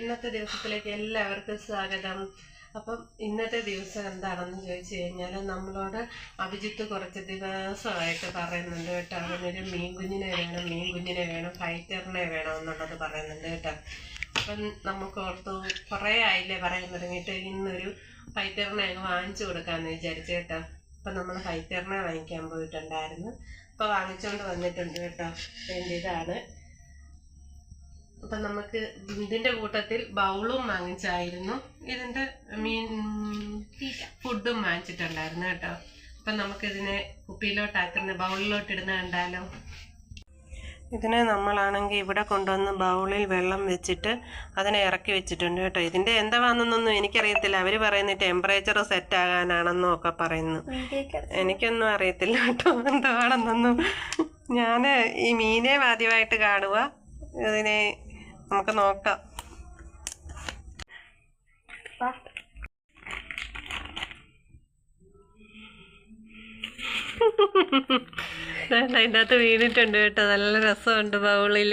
ഇന്നത്തെ ദിവസത്തിലേക്ക് എല്ലാവർക്കും സ്വാഗതം. അപ്പം ഇന്നത്തെ ദിവസം എന്താണെന്ന് ചോദിച്ചു കഴിഞ്ഞാൽ നമ്മളോട് അഭിജിത്ത് കുറച്ച് ദിവസമായിട്ട് പറയുന്നുണ്ട് കേട്ടോ. അവനൊരു മീൻ കുഞ്ഞിനെ വേണം മീൻ കുഞ്ഞിനെ വേണം ഫൈറ്ററിനെ വേണം എന്നുള്ളത് പറയുന്നുണ്ട് കേട്ടോ. അപ്പം നമുക്ക് ഓർത്തു കുറേ ആയില്ലേ പറയാൻ തുടങ്ങിയിട്ട് ഇന്നൊരു ഫൈറ്ററിനെ അങ്ങ് വാങ്ങിച്ചു കൊടുക്കാമെന്ന് വിചാരിച്ചു കേട്ടോ. അപ്പം നമ്മൾ ഫൈറ്ററിനെ വാങ്ങിക്കാൻ പോയിട്ടുണ്ടായിരുന്നു. അപ്പോൾ വാങ്ങിച്ചുകൊണ്ട് വന്നിട്ടുണ്ട് കേട്ടോ. എന്റെ ഇതാണ് അപ്പൊ നമുക്ക് ഇതിന്റെ കൂട്ടത്തിൽ ബൗളും വാങ്ങിച്ചായിരുന്നു. ഇതിന്റെ മീൻ ഫുഡും വാങ്ങിച്ചിട്ടുണ്ടായിരുന്നു കേട്ടോ. അപ്പൊ നമുക്ക് ഇതിനെ കുപ്പിയിലോട്ടാക്കുന്ന ബൗളിലോട്ട് ഇടുന്ന കണ്ടാലോ? ഇതിനെ നമ്മളാണെങ്കിൽ ഇവിടെ കൊണ്ടുവന്ന് ബൗളിൽ വെള്ളം വെച്ചിട്ട് അതിനെ ഇറക്കി വെച്ചിട്ടുണ്ട് കേട്ടോ. ഇതിന്റെ എന്താണെന്നൊന്നും എനിക്കറിയത്തില്ല. അവർ പറയുന്നത് ടെമ്പറേച്ചർ സെറ്റ് ആകാനാണെന്നും ഒക്കെ പറയുന്നു. എനിക്കൊന്നും അറിയത്തില്ല കേട്ടോ. എന്താണെന്നൊന്നും ഞാൻ ഈ മീനെ ആദ്യമായിട്ട് കാണുക ഇതിനെ നമുക്ക് നോക്കാം. അതിന്റെ അകത്ത് വീണിട്ടുണ്ട് കേട്ടോ. നല്ല രസമുണ്ട് ബൗളിൽ.